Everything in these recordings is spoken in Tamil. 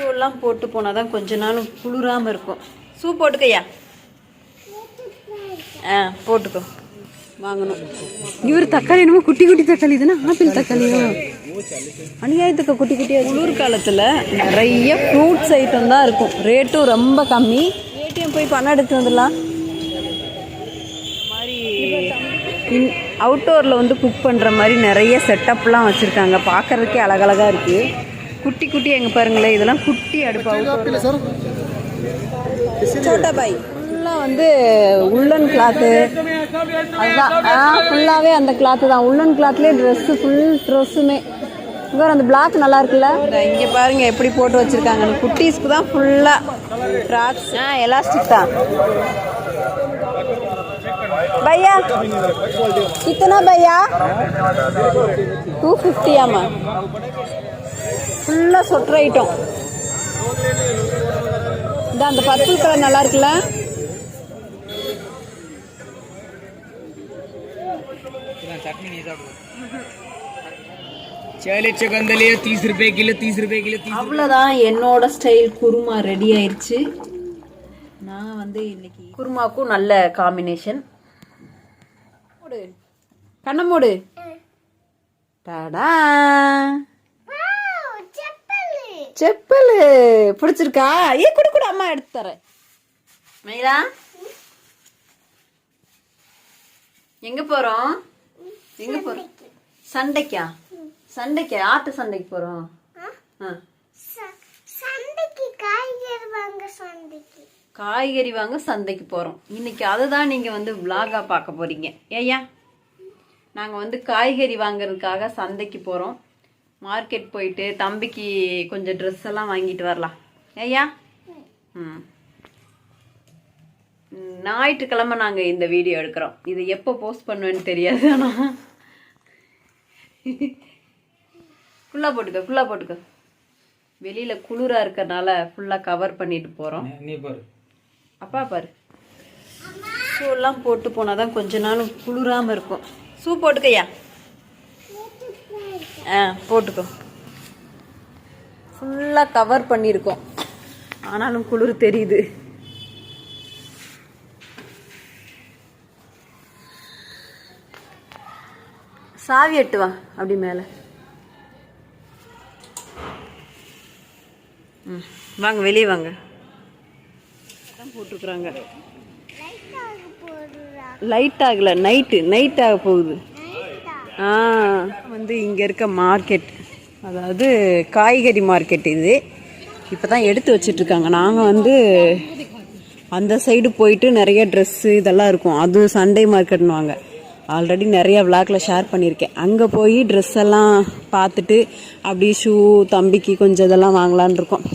ஷூ எல்லாம் போட்டு போனால் தான் கொஞ்ச நாள் குளிராமல் இருக்கும். ஷூ போட்டுக்கையா? ஆ போட்டுக்கோ. வாங்கணும். இவர் தக்காளி என்னமோ குட்டி குட்டி தக்காளி தானே? ஆப்பிள் தக்காளியோ? அநியாயத்துக்கு குட்டி குட்டியாக குளிர் காலத்தில் நிறைய ஃப்ரூட்ஸ் ஐட்டம் தான் இருக்கும். ரேட்டும் ரொம்ப கம்மி. ஏடிஎம் போய் பணம் எடுத்து வந்துடலாம். மாதிரி அவுட்டோரில் வந்து குக் பண்ணுற மாதிரி நிறைய செட்டப்லாம் வச்சுருக்காங்க. பார்க்கறதுக்கே அழகழகாக இருக்குது குட்டி குட்டி எங்கே பாருங்களேன் இதெல்லாம் குட்டி அடுப்பாக சோட்டா பாய். ஃபுல்லாக வந்து உள்ளன் கிளாத்து அதுதான். ஆ ஃபுல்லாகவே அந்த கிளாத்து தான். உள்ளன் கிளாத்லேயே ட்ரெஸ்ஸு ஃபுல் ட்ரெஸ்ஸுமே இங்கே அந்த பிளாக் நல்லா இருக்குல்ல? இங்கே பாருங்க எப்படி போட்டு வச்சுருக்காங்கன்னு குட்டீஸ்க்கு தான் ஃபுல்லாக ஃப்ராக்ஸ் ஆ எலாஸ்டிக் தான். பையா? இத்தனை பையா? டூ ஃபிஃப்டியாம்மா ஃபுல்லாக சொட்டுற ஐட்டம் இந்த அந்த பர்பிள் கலர் நல்லா இருக்குல்ல? அவ்வளோதான் என்னோட ஸ்டைல் குருமா ரெடி ஆயிடுச்சு நான் வந்து இன்னைக்கு குருமாக்கும் நல்ல காம்பினேஷன் கண்ணமூடு டாடா செப்பல் பிடிச்சிருக்கா? ஏ குடு குடு அம்மா எடுத்து தரேன். மயிலா? எங்க போறோம்? எங்க போறோம்? சண்டைக்கா? சண்டைக்கு? ஆட்டு சண்டைக்கு போறோம். காய்கறி வாங்க சந்தைக்கு காய்கறி வாங்க சந்தைக்கு போகிறோம் இன்னைக்கு அதை தான் நீங்கள் வந்து விலாகாக பார்க்க போகிறீங்க ஏய்யா நாங்கள் வந்து காய்கறி வாங்குறதுக்காக சந்தைக்கு போகிறோம் மார்க்கெட் போயிட்டு தம்பிக்கு கொஞ்சம் ட்ரெஸ் எல்லாம் வாங்கிட்டு வரலாம். ஐயா ம். ஞாயிற்றுக்கிழமை நாங்கள் இந்த வீடியோ எடுக்கிறோம். இதை எப்போ போஸ்ட் பண்ணுவேன்னு தெரியாது ஆனால் ஃபுல்லாக போட்டுக்க ஃபுல்லாக போட்டுக்கோ. வெளியில் குளிராக இருக்கிறனால ஃபுல்லாக கவர் பண்ணிட்டு போகிறோம் அப்பா பாரு. ஷூ எல்லாம் போட்டு போனால் தான் கொஞ்ச நாள் குளிராமல் இருக்கும். ஷூ போட்டுக்கையா ஆ போட்டுக்கோ. ஃபுல்லாக கவர் பண்ணியிருக்கோம் ஆனாலும் குளிர் தெரியுது. சாவி எட்டு வா அப்படி மேலே. ம் வாங்க வெளியே வாங்க. போட்டிருக்குறாங்க. லைட் ஆகல நைட்டு நைட் ஆக போகுது. வந்து இங்கே இருக்க மார்க்கெட் அதாவது காய்கறி மார்க்கெட் இது. இப்போ தான் எடுத்து வச்சிட்ருக்காங்க. நாங்கள் வந்து அந்த சைடு போயிட்டு நிறைய ட்ரெஸ்ஸு இதெல்லாம் இருக்கும். அது சண்டே மார்க்கெட்னுவாங்க ஆல்ரெடி நிறைய விளாக்ல ஷேர் பண்ணியிருக்கேன். அங்கே போய் ட்ரெஸ் எல்லாம் பார்த்துட்டு அப்படியே ஷூ தம்பிக்கு கொஞ்சம் இதெல்லாம் வாங்கலான் இருக்கோம்.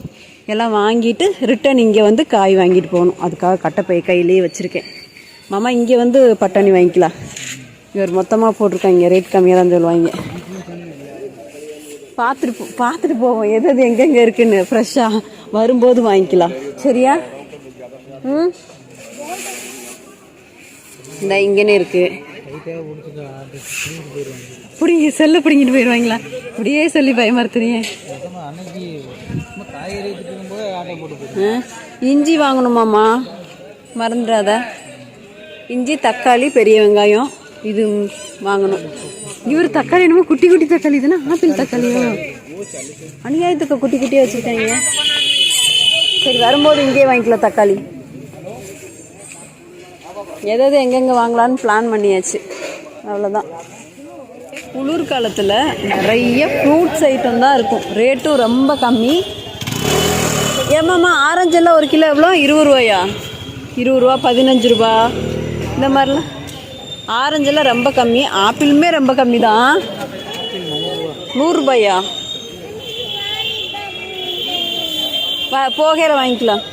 எல்லாம் வாங்கிட்டு ரிட்டன் இங்கே வந்து காய் வாங்கிட்டு போகணும். அதுக்காக கட்டப்பை கையிலேயே வச்சுருக்கேன். மாமா இங்கே வந்து பட்டாணி வாங்கிக்கலாம். இவர் மொத்தமாக போட்டிருக்காங்க. ரேட் கம்மியாக தான் சொல்லுவாங்க. பார்த்துட்டு போ பார்த்துட்டு போவோம். எது எது எங்கெங்கே இருக்குன்னு ஃப்ரெஷ்ஷாக வரும்போது வாங்கிக்கலாம். சரியா? ம்? இந்த இங்கேனே இருக்குது பிடிங்க செல்ல பிடிங்கிட்டு போயிடுவாங்களா இப்படியே சொல்லி பயமறுத்துறீங்க. ஆ, இஞ்சி வாங்கணுமாம்மா? மறந்துடாத. இஞ்சி தக்காளி பெரிய வெங்காயம். இது வாங்கணும். இவர் தக்காளி என்னமோ குட்டி குட்டி தக்காளி தானே? ஆப்பிள் தக்காளியா? அநியாயத்துக்கு குட்டி குட்டியாக வச்சுருக்காங்க சரி வரும்போது இங்கேயே வாங்கிக்கலாம் தக்காளி. எதாவது எங்கெங்கே வாங்கலான்னு பிளான் பண்ணியாச்சு. அவ்வளோதான் குளிர் காலத்தில் நிறைய ஃப்ரூட்ஸ் ஐட்டம் தான் இருக்கும். ரேட்டும் ரொம்ப கம்மி. ஏமாம்மா ஆரஞ்செல்லாம் ஒரு கிலோ எவ்வளோ? இருபது ரூபாயா? இருபது ரூபா பதினஞ்சு ரூபா. இந்த மாதிரிலாம். ஆரஞ்செல்லாம் ரொம்ப கம்மி ஆப்பிளுமே ரொம்ப கம்மி தான் நூறுரூபாயா போகிற வாங்கிக்கலாம்.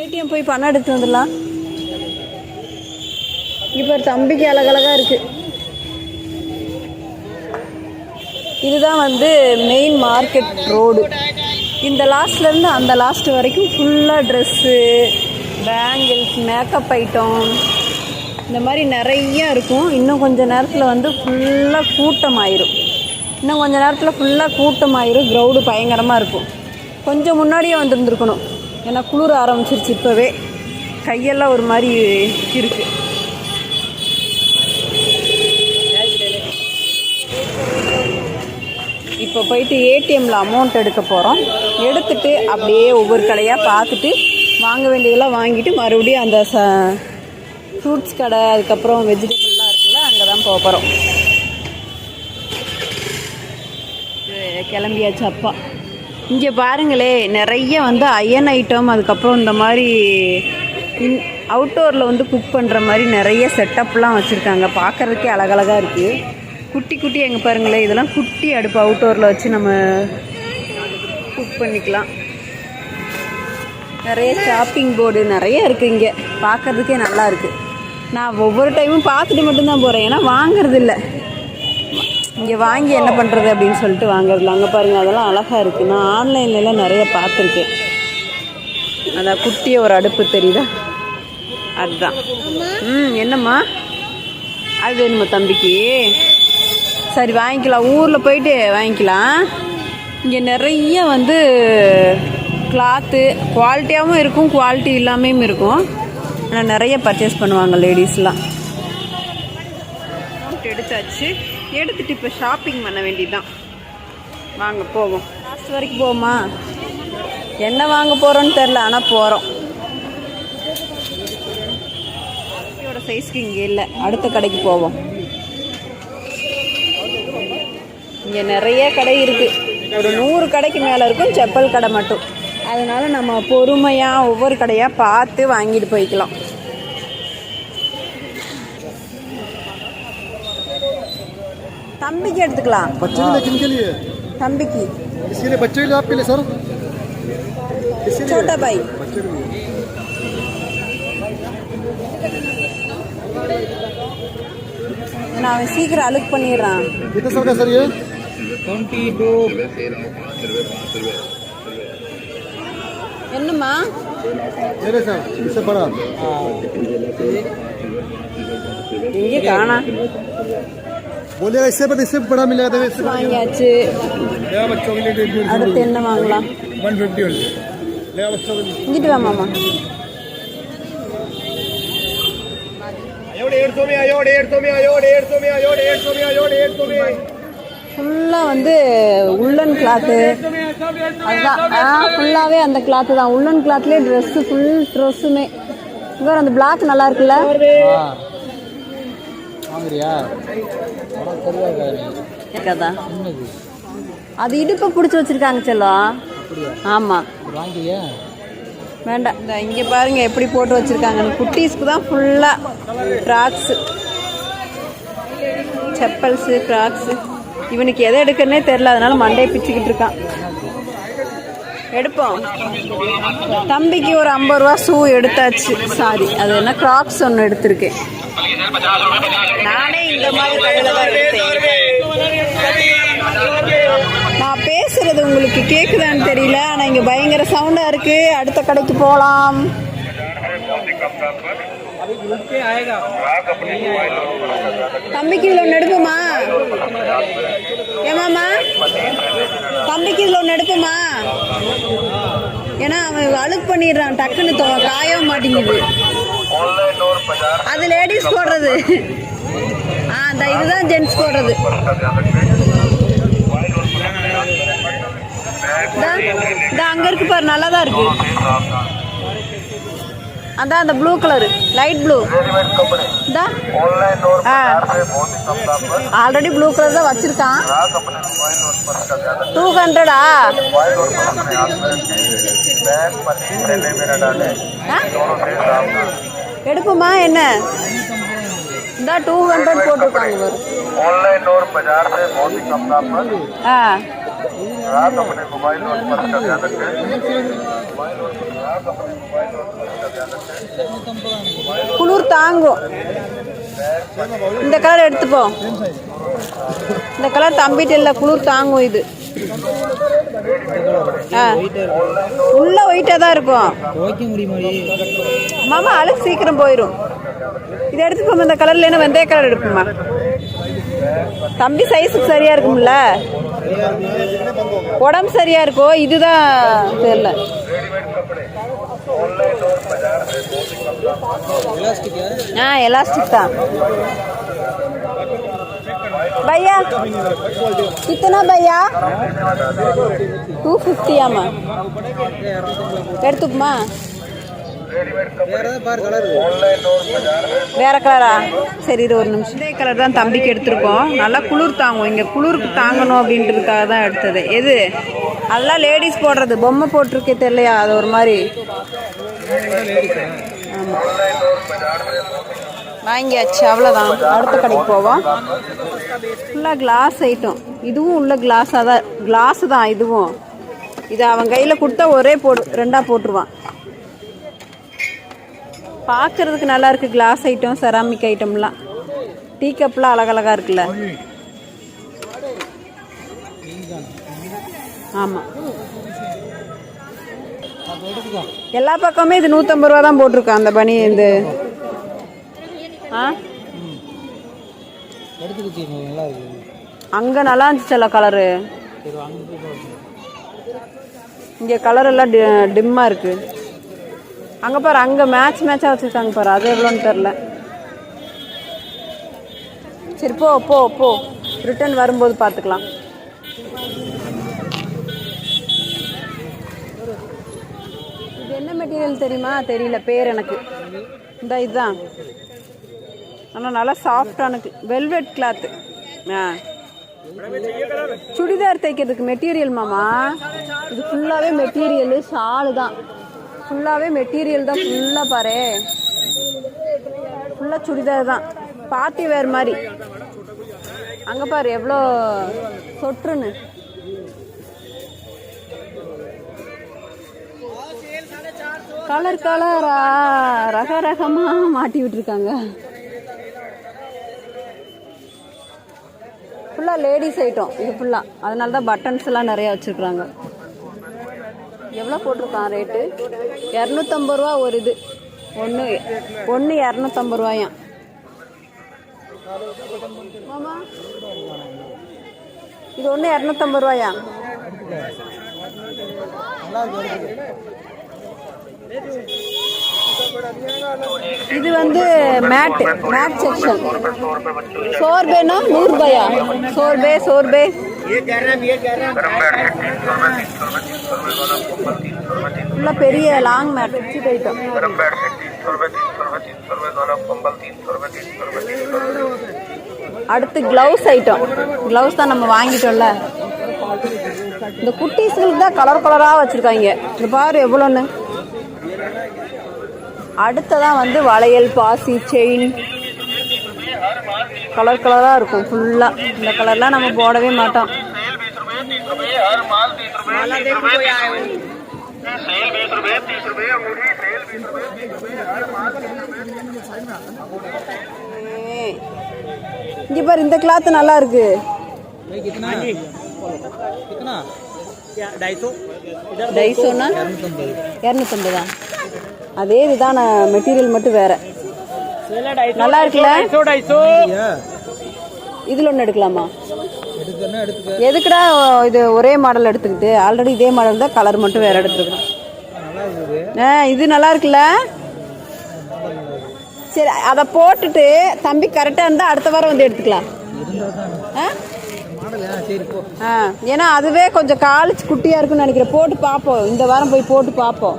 ஏடிஎம் போய் பணம் எடுத்து வந்துடலாம். இப்போ தம்பிக்கு அழகழகாக இருக்குது இதுதான் வந்து மெயின் மார்க்கெட் ரோடு இந்த லாஸ்ட்லேருந்து அந்த லாஸ்ட் வரைக்கும் ஃபுல்லாக ட்ரெஸ்ஸு பேங்கிள்ஸ் மேக்கப் ஐட்டம் இந்த மாதிரி நிறைய இருக்கும். இன்னும் கொஞ்ச நேரத்தில் வந்து ஃபுல்லாக கூட்டம் ஆயிரும் இன்னும் கொஞ்சம் நேரத்தில் ஃபுல்லாக கூட்டமாயிரும். க்ரௌடு பயங்கரமாக இருக்கும். கொஞ்சம் முன்னாடியே வந்துருந்துருக்கணும். ஏன்னா குளிர ஆரம்பிச்சிருச்சு இப்போவே. கையெல்லாம் ஒரு மாதிரி இருக்குது இப்போ போயிட்டு ஏடிஎம்மில் அமௌண்ட் எடுக்க போகிறோம் எடுத்துட்டு அப்படியே ஒவ்வொரு கடையாக பார்த்துட்டு வாங்க வேண்டியதெல்லாம் வாங்கிட்டு மறுபடியும் அந்த ச ஃப்ரூட்ஸ் கடை அதுக்கப்புறம் வெஜிடபிள்லாம் இருக்குல்ல அங்கே தான் போக போகிறோம் கிளம்பியாச்சு அப்பா இங்கே பாருங்களே நிறைய வந்து அயன் ஐட்டம் அதுக்கப்புறம் இந்த மாதிரி இன் அவுட்டோரில் வந்து குக் பண்ணுற மாதிரி நிறைய செட்டப்லாம் வச்சுருக்காங்க. பார்க்குறதுக்கே அழகழகாக இருக்குது குட்டி குட்டி எங்கே பாருங்களேன் இதெல்லாம் குட்டி அடுப்பு அவுட்டோரில் வச்சு நம்ம குக் பண்ணிக்கலாம். நிறைய ஷாப்பிங் போர்டு நிறைய இருக்குது இங்கே. பார்க்குறதுக்கே நல்லா இருக்குது நான் ஒவ்வொரு டைமும் பார்த்துட்டு மட்டும்தான் போகிறேன் ஏன்னா வாங்குறது இல்லை. இங்கே வாங்கி என்ன பண்ணுறது அப்படின்னு சொல்லிட்டு வாங்குறதில்ல அங்கே பாருங்கள் அதெல்லாம் அழகாக இருக்குது நான் ஆன்லைன்லலாம் நிறைய பார்த்துருக்கேன். அதான் குட்டிய ஒரு அடுப்பு தெரியுதா? அதுதான். ம் என்னம்மா? அது வேணுமா தம்பிக்கு? சரி வாங்கிக்கலாம். ஊரில் போயிட்டு வாங்கிக்கலாம். இங்கே நிறைய வந்து கிளாத்து குவாலிட்டியாகவும் இருக்கும் குவாலிட்டி இல்லாமையும் இருக்கும். ஆனால் நிறைய பர்ச்சேஸ் பண்ணுவாங்க லேடிஸ்லாம் எடுத்தாச்சு. எடுத்துட்டு இப்போ ஷாப்பிங் பண்ண வேண்டியதுதான். வாங்க போவோம். லாஸ்ட் வரைக்கும் போவோமா? என்ன வாங்க போகிறோன்னு தெரில ஆனால் போகிறோம் சைஸ்க்கு இங்கே இல்லை. அடுத்த கடைக்கு போவோம். இங்கே நிறைய கடை இருக்குது ஒரு நூறு கடைக்கு மேலே இருக்கும் செப்பல் கடை மட்டும். அதனால நம்ம பொறுமையாக ஒவ்வொரு கடையாக பார்த்து வாங்கிட்டு போய்க்கலாம் தம்பிக்கு எடுத்துக்கலாம் बच्चे के लिए किनके लिए தம்பிக்கு इसके लिए बच्चे के लिए आपके लिए सर किसके लिए छोटा भाई बच्चे के लिए நான் அவன் சீக்கிரம் அழுக்கு பண்ணிடுறான் என்னம்மா मेरे सर इससे बड़ा இங்கே காணா बोलिएगा इससे बड़ा इससे बड़ा मिलेगा तो इससे வாங்கியாச்சு ले बच्चों के लिए डेढ़ डेढ़ அடுத்து என்ன வாங்கலாம் वन फिफ्टी ओनली ले बच्चों के लिए இங்கிட்டு வா மாமா आयो डेढ़ सौ में आयो डेढ़ सौ में आयो डेढ़ सौ में आयो डेढ़ सौ में आयो डेढ़ सौ में ஃபுல்லாக வந்து உள்ளன் கிளாத்து அதுதான். ஆ ஃபுல்லாகவே அந்த கிளாத்து தான். உள்ளன் கிளாத்லேயே ட்ரெஸ்ஸு ஃபுல் ட்ரெஸ்ஸுமே இங்கே அந்த பிளாக் நல்லா இருக்குல்ல? அது இடுப்பை பிடிச்சி வச்சிருக்காங்க செல்லம் ஆமாம் வாங்கியா வேண்டாம். இந்த இங்கே பாருங்க எப்படி போட்டு வச்சிருக்காங்கன்னு. குட்டீஸ்க்கு தான் ஃபுல்லாக ஃப்ராக்ஸு செப்பல்ஸு ஃப்ராக்ஸு இவனுக்கு எதை எடுக்கிறனே தெரில அதனால மண்டையை பிச்சுக்கிட்டு இருக்கான். எடுப்போம். தம்பிக்கு ஒரு ஐம்பது ரூபா ஷூ எடுத்தாச்சு. சாரி அது என்ன கிராக்ஸ் ஒன்று எடுத்திருக்கேன். நானே இந்த மாதிரி கடையில் தான் எடுத்தேன். நான் பேசுறது உங்களுக்கு கேட்குதான்னு தெரியல ஆனால் இங்கே பயங்கர சவுண்டா இருக்கு. அடுத்த கடைக்கு போகலாம் தம்பிக்கு இதில் ஒன்று எடுப்புமா? ஏமாமா தம்பிக்கு இதில் ஒன்று எடுப்புமா ஏன்னா அவன் அழுக்கு பண்ணிடுறான் டக்குன்னு தொ- காயவும் மாட்டேங்குது. அது லேடிஸ் போடுறது. ஆ இந்த இதுதான் ஜென்ஸ் போடுறது. இந்த அங்கே இருக்கு பாரு நல்லா தான் இருக்கு. அதான் அந்த ப்ளூ கலர் லைட் ப்ளூ இந்த ஆல்ரெடி ப்ளூ கலர் தான் வச்சிருக்கான் டூ ஹண்ட்ரடா எடுப்போமா என்ன இந்த டூ ஹண்ட்ரட் போட்டிருக்காங்க பாரு ऑनलाइन और बाजार से बहुत ही कम दाम पर ஆ रात अपने मोबाइल और पर्स का ध्यान रखें குளிர் தாங்கும் இந்த கலர் எடுத்துப்போம் இந்த கலர் தம்பிட்டு இல்லை குளிர் தாங்கும் இது ஆ உள்ள ஒயிட்டாக தான் இருக்கும் துவைக்க முடியுமாடி மாமா அழுக்கு சீக்கிரம் போயிடும் இதை எடுத்துக்கோமா இந்த கலர்ல என்ன வெந்தய கலர் எடுக்குமா தம்பி சைஸுக்கு சரியா இருக்கும்ல உடம்பு சரியா இருக்கோ இதுதான் தெரியல ஆ எலாஸ்டிக் தான் भैया कितना भैया टू फिफ्टी ஆமா எடுத்துக்குமா வேற கலரா சரி இது ஒரு நிமிஷம். இதே கலர் தான் தம்பிக்கு எடுத்திருக்கோம். நல்லா குளிர் தாங்கும். இங்கே குளிருக்கு தாங்கணும் அப்படின்றதுக்காக தான் எடுத்தது. எது? அதெல்லாம் லேடிஸ் போடுறது. பொம்மை போட்டிருக்கே தெரியலையா? அது ஒரு மாதிரி. வாங்கியாச்சு. அவ்வளோதான் அடுத்த கடைக்கு போவோம். ஃபுல்லாக கிளாஸ் ஐட்டம் இதுவும் உள்ள கிளாஸாக தான். கிளாஸு தான் இதுவும். இது அவன் கையில் கொடுத்தா ஒரே போடு ரெண்டாக போட்டுருவான். பார்க்கறதுக்கு நல்லா இருக்கு. கிளாஸ் ஐட்டம் செராமிக் ஐட்டம்லாம் டீ கப்லாம் அழகழகா இருக்குல்ல? ஆமாம் எல்லா பக்கமே இது நூற்றம்பது ரூபா தான் போட்டிருக்கான் அந்த பனி இந்த ஆ? நல்லா அங்கே நல்லா இருந்துச்சுல்ல கலரு இங்கே கலர் எல்லாம் டி டிம்மாக இருக்கு. அங்கே பாரு அங்கே மேட்ச் மேட்சாக வச்சுருக்காங்க பாரு. அது எவ்வளோன்னு தெரில சரி போ போ போ. ரிட்டர்ன் வரும்போது பார்த்துக்கலாம். இது என்ன மெட்டீரியல் தெரியுமா? தெரியல பேர் எனக்கு. இந்த இதுதான். ஆனால் நல்லா சாஃப்டானுக்கு வெல்வெட் கிளாத்து ஆ. சுடிதார் தைக்கிறதுக்கு மெட்டீரியல் மாமா. இது ஃபுல்லாகவே மெட்டீரியலு ஷாலு தான். ஃபுல்லாகவே மெட்டீரியல் தான் ஃபுல்லாக பாரு. ஃபுல்லாக சுடிதார் தான். பார்ட்டி வேர் மாதிரி. அங்கே பாரு எவ்வளோ சொற்றுன்னு. கலர் கலரா ரக ரகமாக மாட்டி விட்டுருக்காங்க. ஃபுல்லாக லேடிஸ் ஐட்டம் இது ஃபுல்லாக அதனால தான் பட்டன்ஸ் எல்லாம் நிறையா வச்சுருக்குறாங்க. எவ்வளோ போட்டிருக்கான் ரேட்டு? இரநூத்தம்பது ரூபா ஒரு இது. ஒன்று ஒன்று இரநூத்தம்பது ரூபாயாம் மாமா இது ஒன்று இரநூத்தம்பது ரூபாயா? இது வந்து மேட் மேட் செக்ஷன். சோர்பேனா? நூறுபாயா? சோர்பே சோர்பே. ஃபுல்லாக பெரிய லாங் மேட் அடுத்து க்ளவுஸ் ஐட்டம் க்ளவுஸ் தான் நம்ம வாங்கிட்டோம்ல இந்த குட்டீஸ்களுக்கு தான் கலர் கலராக வச்சுருக்காங்க இந்த பாரு எவ்வளோன்னு அடுத்ததான் வந்து வளையல் பாசி செயின் கலர் கலராக இருக்கும் ஃபுல்லாக இந்த கலர்லாம் நம்ம போடவே மாட்டோம். இங்கே பாரு இந்த கிளாத் நல்லா இருக்கு. டைசோனா இரநூத்தம்பதா. அதே இதுதான் மெட்டீரியல் மட்டும் வேறு. நல்லா இருக்குல்ல? இதுல ஒன்று எடுக்கலாமா? எதுக்குடா இது ஒரே மாடல் எடுத்துக்கிட்டு? ஆல்ரெடி இதே மாடல் தான் கலர் மட்டும் வேற எடுத்துக்கலாம் ஆ இது நல்லா இருக்குல்ல? சரி அதை போட்டுட்டு தம்பி கரெக்டாக இருந்தால் அடுத்த வாரம் வந்து எடுத்துக்கலாம். ஆ? ஏன்னா அதுவே கொஞ்சம் காலேஜ் குட்டியாக இருக்கும்னு நினைக்கிறேன். போட்டு பார்ப்போம். இந்த வாரம் போய் போட்டு பார்ப்போம்.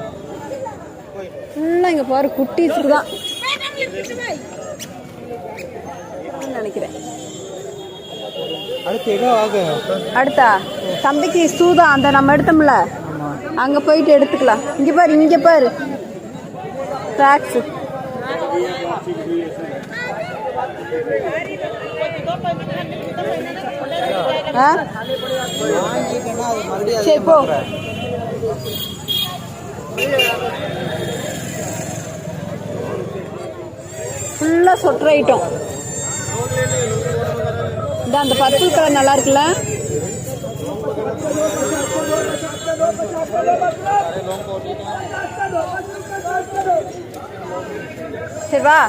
ஃபுல்லாக இங்கே பாரு குட்டிஸுக்கு தான் நினைக்கிறேன். அடுத்து தம்பிக்கு சூதா அந்த நம்ம எடுத்தோம்ல? அங்கே போயிட்டு எடுத்துக்கலாம். இங்கே பாரு இங்கே பாரு. மறுபடியும் சரி போ. ஃபுல்லாக சொட்டர் ஐட்டம் இந்த அந்த பர்பிள் கலர் நல்லா இருக்குல்ல? சரி வா.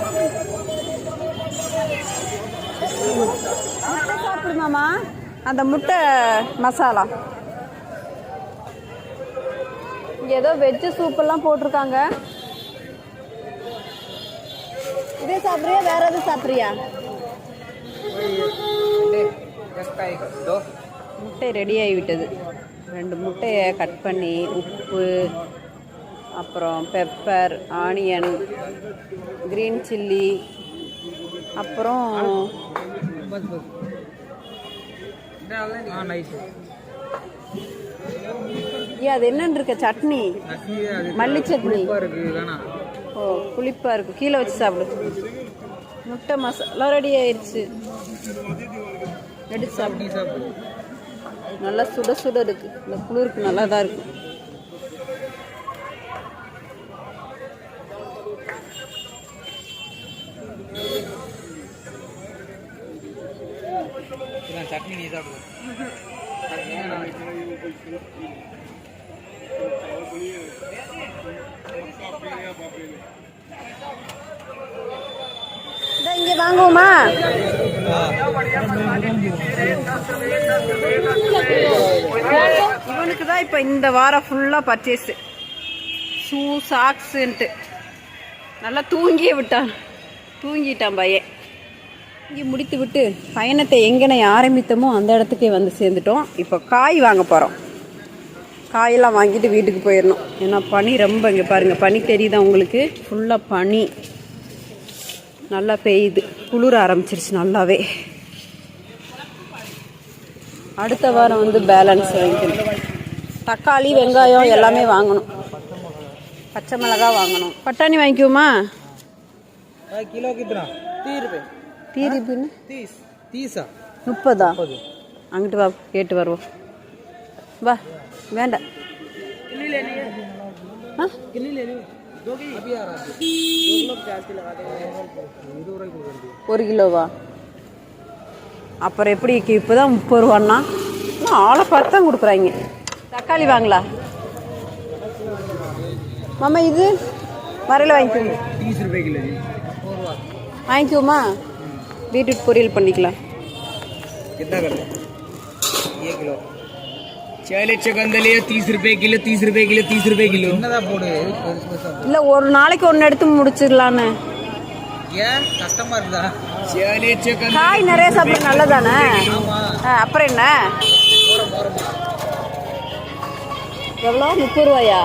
சாப்பிடுமாமா அந்த முட்டை மசாலா ஏதோ வெஜ்ஜு சூப்பெல்லாம் போட்டிருக்காங்க. இதே சாப்பிட்றியா? வேற எதுவும் சாப்பிட்றியா? முட்டை ரெடி ஆகிவிட்டது. ரெண்டு முட்டையை கட் பண்ணி உப்பு அப்புறம் பெப்பர் ஆனியன் க்ரீன் சில்லி அப்புறம் பஸ் பஸ். ஆ நைஸ் ஏ அது என்னன்னு இருக்க? சட்னி. மல்லி சட்னி. ஓ புளிப்பாக இருக்கும். கீழே வச்சு சாப்பிடு. முட்டை மசாலா ரெடி ஆயிடுச்சு எடுத்து சாப்பிடு. நல்லா சுட சுட இருக்கு. இந்த குளிருக்கு நல்லா தான் இருக்கு இதான் சட்னி நீ சாப்பிடு. இங்கே வாங்குவோமா? இவனுக்கு தான் இப்போ இந்த வாரம் ஃபுல்லாக பர்ச்சேஸ் ஷூ சாக்ஸுன்ட்டு நல்லா தூங்கியே விட்டான். தூங்கிட்டான் பையன். இங்கே முடித்து விட்டு பயணத்தை எங்கனை ஆரம்பித்தோமோ அந்த இடத்துக்கே வந்து சேர்ந்துட்டோம். இப்போ காய் வாங்க போகிறோம் காயெல்லாம் வாங்கிட்டு வீட்டுக்கு போயிடணும் ஏன்னா பனி ரொம்ப இங்கே பாருங்கள் பனி தெரியுதா உங்களுக்கு? ஃபுல்லாக பனி. நல்லா பெய்யுது. குளிர ஆரம்பிச்சிருச்சு நல்லாவே. அடுத்த வாரம் வந்து பேலன்ஸ் வாங்கிக்கணும். தக்காளி வெங்காயம் எல்லாமே வாங்கணும். பச்சை மிளகா வாங்கணும். பட்டாணி வாங்கிக்குவோமா? கிலோ கித்ரா தீருபேன் முப்பதா. அங்கிட்டு வா கேட்டு வருவோம். வா. வேண்டாம். ஒரு கிலோவா? அப்புறம் எப்படி இப்போ தான் முப்பது ரூபான்னா? ஆளை பார்த்து தான் கொடுக்குறாங்க. தக்காளி வாங்களா மாமா இது வரையில் வாங்கிக்கோங்க வாங்கிக்கோமா? பீட்ரூட் பொரியல் பண்ணிக்கலாம். சேலை செகந்தலையே தீஸ் ரூபாய் கிலோ தீஸ் ரூபாய் கிலோ தீஸ் ரூபாய் கிலோ. என்னதான் போடு இல்ல ஒரு நாளைக்கு ஒன்னு எடுத்து முடிச்சிடலான்னு. ஏன்? கஷ்டமா இருந்தா சேலை செகந்த காய் நிறைய சாப்பிட நல்லதானே? அப்புறம் என்ன? எவ்வளோ முப்பது ரூபாயா?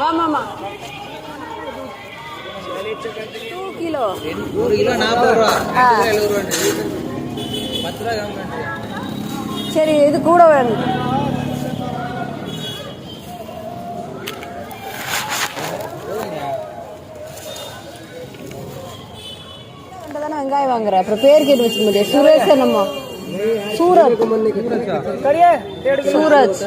வாமாமா சேலை செகந்தலையே கிலோ. ஒரு கிலோ நாற்பது ரூபா. ஆ. எழுபது ரூபா பத்து ரூபா சரி இது கூட வேணும். தானே வெங்காயம் வாங்குற? அப்புறம் பேர் கேட்டு வச்சுக்க முடியாது. சுரேஷ் என்னமோ? சூரத் சூரஜ்.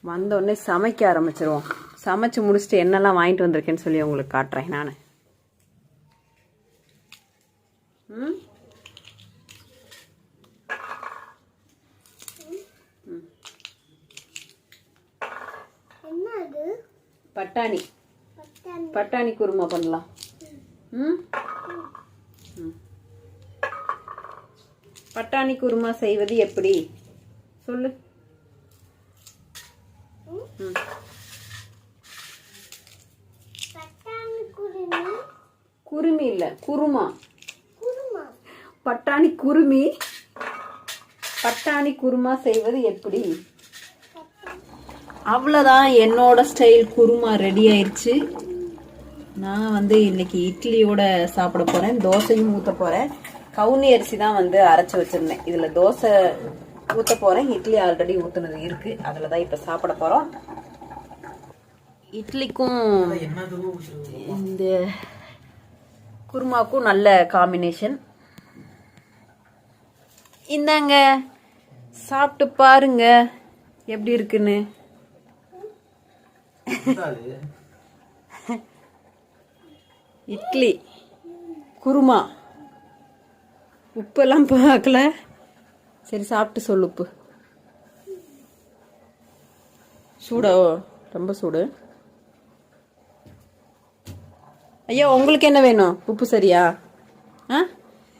வந்த உடனே சமைக்க ஆரம்பிச்சிருவோம். சமைச்சு முடிச்சுட்டு என்னெல்லாம் வாங்கிட்டு வந்திருக்கேன்னு சொல்லி உங்களுக்கு காட்டுறேன் நான். பட்டாணி. பட்டாணி. குருமா பண்ணலாம். ம். பட்டாணி குருமா செய்வது எப்படி? சொல்லு. குருமி. குருமி இல்லை குருமா. பட்டாணி குருமி. பட்டாணி குருமா செய்வது எப்படி? அவ்வளோதான் என்னோட ஸ்டைல் குருமா ரெடி ஆயிருச்சு. நான் வந்து இன்னைக்கு இட்லியோட சாப்பிட போறேன் தோசையும் ஊற்ற போறேன். கவுனி அரிசி தான் வந்து அரைச்சு வச்சிருந்தேன். இதுல தோசை ஊற்ற போகிறேன் இட்லி ஆல்ரெடி ஊற்றுனது இருக்கு. அதில் தான் இப்போ சாப்பிட போகிறோம் இட்லிக்கும் இந்த குருமாக்கும் நல்ல காம்பினேஷன் இந்தாங்க சாப்பிட்டு பாருங்க. எப்படி இருக்குன்னு? இட்லி குருமா. உப்பெல்லாம் பார்க்கல சரி சாப்பிட்டு சொல்லு உப்பு. சூடா ரொம்ப சூடு. ஐயா உங்களுக்கு என்ன வேணும்? உப்பு சரியா? ஆ?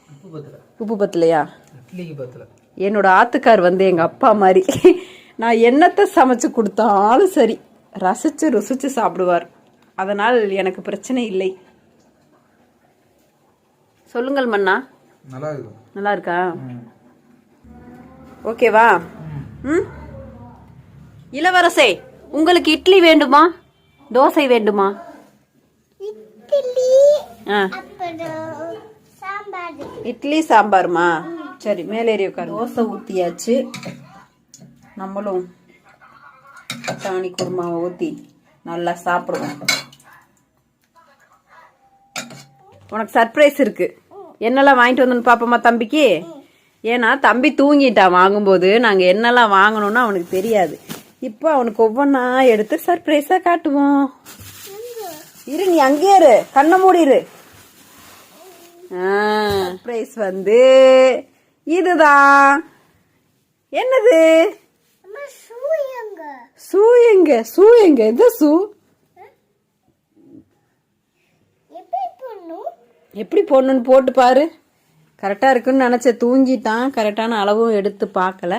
உப்பு பத்தல உப்பு பத்தலையா? என்னோட ஆத்துக்கார் வந்து எங்க அப்பா மாதிரி. நான் என்னத்தை சமைச்சு கொடுத்தாலும் சரி ரசிச்சு ருசிச்சு சாப்பிடுவார். அதனால் எனக்கு பிரச்சனை இல்லை. சொல்லுங்கள் மன்னா. நல்லா இருக்கா ஓகேவா? ம்? இளவரசே உங்களுக்கு இட்லி வேண்டுமா? தோசை வேண்டுமா? இட்லி சாம்பாருமா? சரி மேலேறி உட்காரு தோசை ஊற்றியாச்சு நம்மளும் பட்டாணி குருமாவை ஊற்றி நல்லா சாப்பிடுவோம். உனக்கு சர்ப்ரைஸ் இருக்கு. என்னெல்லாம் வாங்கிட்டு வந்தோன்னு பாப்போமா தம்பிக்கு? ஏன்னா தம்பி தூங்கிட்டான் வாங்கும்போது. நாங்கள் என்னெல்லாம் வாங்கணும்னு அவனுக்கு தெரியாது. இப்போ அவனுக்கு ஒவ்வொன்றா எடுத்து சர்ப்ரைஸாக காட்டுவோம். இரு நீ அங்கேயே இரு. கண்ணை மூடிரு. சர்ப்ரைஸ் வந்து. இதுதான். என்னது? ஷூ எங்க? ஷூ எங்க? எது ஷூ எப்படி போடணும்னு போட்டு பாரு. கரெக்டாக இருக்குன்னு நினச்ச தூங்கிட்டான். கரெக்டான அளவும் எடுத்து பார்க்கல.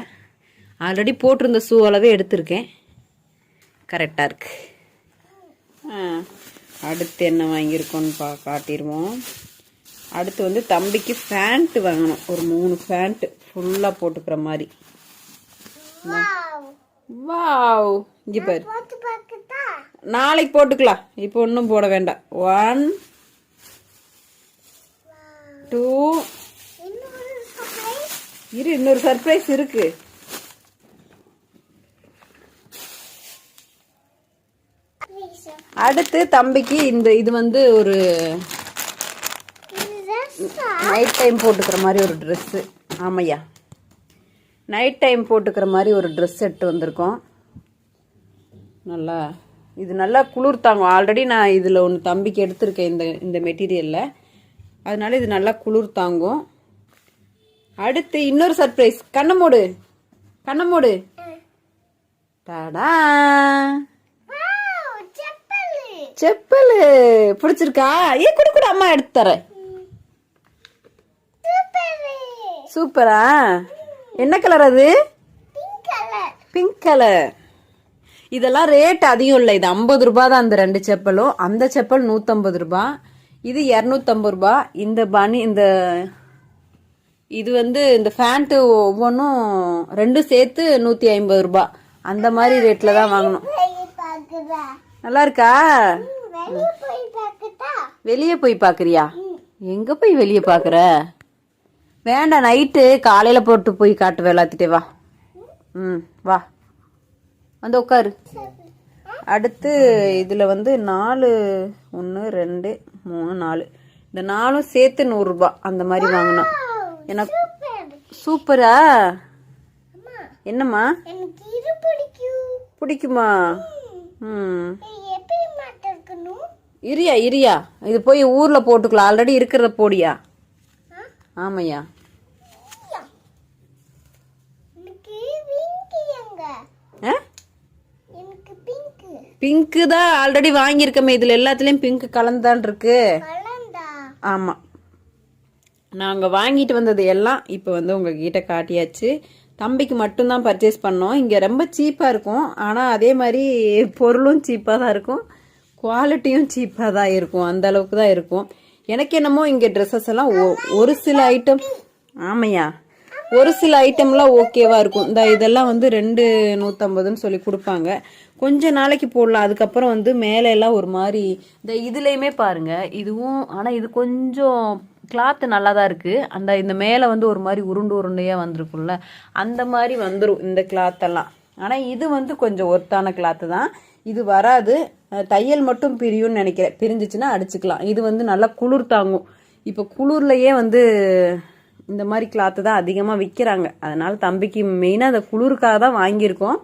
ஆல்ரெடி போட்டிருந்த ஷூ அளவே எடுத்திருக்கேன். கரெக்டாக இருக்கு. அடுத்து என்ன வாங்கியிருக்கோன்னு பா காட்டிடுவோம் அடுத்து வந்து தம்பிக்கு ஃபேண்ட்டு வாங்கணும். ஒரு மூணு ஃபேண்ட்டு ஃபுல்லாக போட்டுக்கிற மாதிரி. வாவ் இங்கே பாரு. நாளைக்கு போட்டுக்கலாம். இப்போ ஒன்றும் போட வேண்டாம். ஒன் டூ இரு இன்னொரு சர்ப்ரைஸ் இருக்கு. அடுத்து தம்பிக்கு இந்த இது வந்து ஒரு நைட் டைம் போட்டுக்கிற மாதிரி ஒரு ட்ரெஸ்ஸு ஆமையா. நைட் டைம் போட்டுக்கிற மாதிரி ஒரு ட்ரெஸ் எடுத்து வந்திருக்கோம். நல்லா இது நல்லா குளிர் தாங்கும் ஆல்ரெடி நான் இதில் ஒன்று தம்பிக்கு எடுத்திருக்கேன் இந்த இந்த மெட்டீரியலில் அதனால இது நல்லா குளிர் தாங்கும் அடுத்து இன்னொரு சர்ப்ரைஸ் கண்ணை மூடு. கண்ணை மூடு. டாடா. செப்பல். பிடிச்சிருக்கா? ஏ குடு குடு அம்மா எடுத்து தரேன். சூப்பர் என்ன கலர் அது? பிங்க் கலர் பிங்க் கலர் இதெல்லாம் ரேட் அதிகம் இல்லை. இது ஐம்பது ரூபாய் தான் அந்த ரெண்டு செப்பலும். அந்த செப்பல் நூற்றம்பது ரூபாய். இது இரநூத்தம்பது ரூபாய். இந்த பனி இந்த இது வந்து இந்த ஃபேண்ட்டு ஒவ்வொன்றும் ரெண்டும் சேர்த்து நூற்றி ஐம்பது ரூபா. அந்த மாதிரி ரேட்டில் தான் வாங்கணும். நல்லா இருக்கா வெளியே போய் பார்க்குறியா எங்கே போய் வெளியே பார்க்குற வேண்டாம் நைட்டு காலையில் போட்டு போய் காட்டு எல்லாத்திட்டே வா. ம் வா. வந்து உட்காரு அடுத்து இதில் வந்து நாலு ஒன்று ரெண்டு மூணு நாலு. இந்த நாலும் சேர்த்து நூறுரூபா அந்த மாதிரி வாங்கினோம் எனக்கு சூப்பர். என்னம்மா? பிடிக்கும். ம். இரியா இரியா. இது போய் ஊரில் போட்டுக்கலாம். ஆல்ரெடி இருக்கிறத போடியா? ஆமையா. பிங்க்கு தான் ஆல்ரெடி வாங்கியிருக்கமே. இதில் எல்லாத்துலேயும் பிங்க் கலந்தான் இருக்கு. ஆமாம் நாங்கள் வாங்கிட்டு வந்தது எல்லாம் இப்போ வந்து உங்ககிட்ட காட்டியாச்சு. தம்பிக்கு மட்டும்தான் பர்ச்சேஸ் பண்ணோம். இங்கே ரொம்ப சீப்பாக இருக்கும். ஆனால் அதே மாதிரி பொருளும் சீப்பாக தான் இருக்கும். குவாலிட்டியும் சீப்பாக தான் இருக்கும். அந்த அளவுக்கு தான் இருக்கும். எனக்கு என்னமோ இங்கே ட்ரெஸ்ஸஸ் எல்லாம் ஒ- ஒரு சில ஐட்டம் ஆமையா? ஒரு சில ஐட்டம்லாம் ஓகேவாக இருக்கும். இந்த இதெல்லாம் வந்து ரெண்டு நூற்றம்பதுன்னு சொல்லி கொடுப்பாங்க. கொஞ்ச நாளைக்கு போடலாம். அதுக்கப்புறம் வந்து மேலே எல்லாம் ஒரு மாதிரி இந்த இதுலேயுமே பாருங்கள் இதுவும் ஆனால் இது கொஞ்சம் கிளாத்து நல்லா தான் இருக்குது அந்த இந்த மேலே வந்து ஒரு மாதிரி உருண்டு உருண்டையாக வந்திருக்கும்ல. அந்த மாதிரி வந்துடும் இந்த கிளாத்தெல்லாம் ஆனால் இது வந்து கொஞ்சம் ஒர்த்தான கிளாத்து தான். இது வராது. தையல் மட்டும் பிரியும்னு நினைக்கிறேன். பிரிஞ்சிச்சுன்னா அடிச்சுக்கலாம். இது வந்து நல்லா குளிர் தாங்கும். இப்போ குளிர்லையே வந்து இந்த மாதிரி கிளாத்து தான் அதிகமாக விற்கிறாங்க அதனால் தம்பிக்கு மெயினாக அந்த குளிருக்காக தான் வாங்கியிருக்கோம்.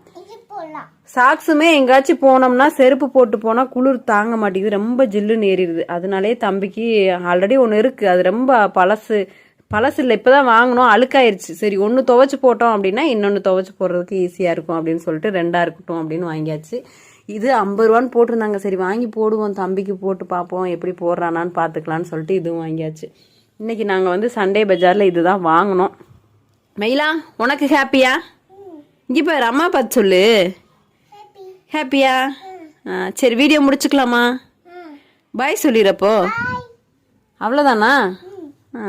சாக்ஸுமே எங்காச்சும் போனோம்னா செருப்பு போட்டு போனால் குளிர் தாங்க மாட்டேங்குது. ரொம்ப ஜில்லுன்னு ஏறிடுது. அதனாலே தம்பிக்கு ஆல்ரெடி ஒன்று இருக்குது அது ரொம்ப பழசு. பழசு இல்லை இப்போ தான் வாங்கினோம் அழுக்காயிருச்சு. சரி ஒன்று துவைச்சி போட்டோம் அப்படின்னா இன்னொன்று துவைச்சி போடுறதுக்கு ஈஸியாக இருக்கும் அப்படின்னு சொல்லிட்டு ரெண்டாக இருக்கட்டும் அப்படின்னு வாங்கியாச்சு. இது ஐம்பது ரூபான்னு போட்டிருந்தாங்க. சரி வாங்கி போடுவோம். தம்பிக்கு போட்டு பார்ப்போம். எப்படி போடுறானான்னு பார்த்துக்கலான்னு சொல்லிட்டு இதுவும் வாங்கியாச்சு. இன்றைக்கி நாங்கள் வந்து சண்டே பஜாரில் இதுதான் வாங்கினோம். மயிலா உனக்கு ஹாப்பியா இங்கே பாரு அம்மா பார்த்து சொல்லு. ஹாப்பியா ஆ சரி வீடியோ முடிச்சுக்கலாமா? பாய் சொல்லிடுறப்போ அவ்வளோதானா ஆ.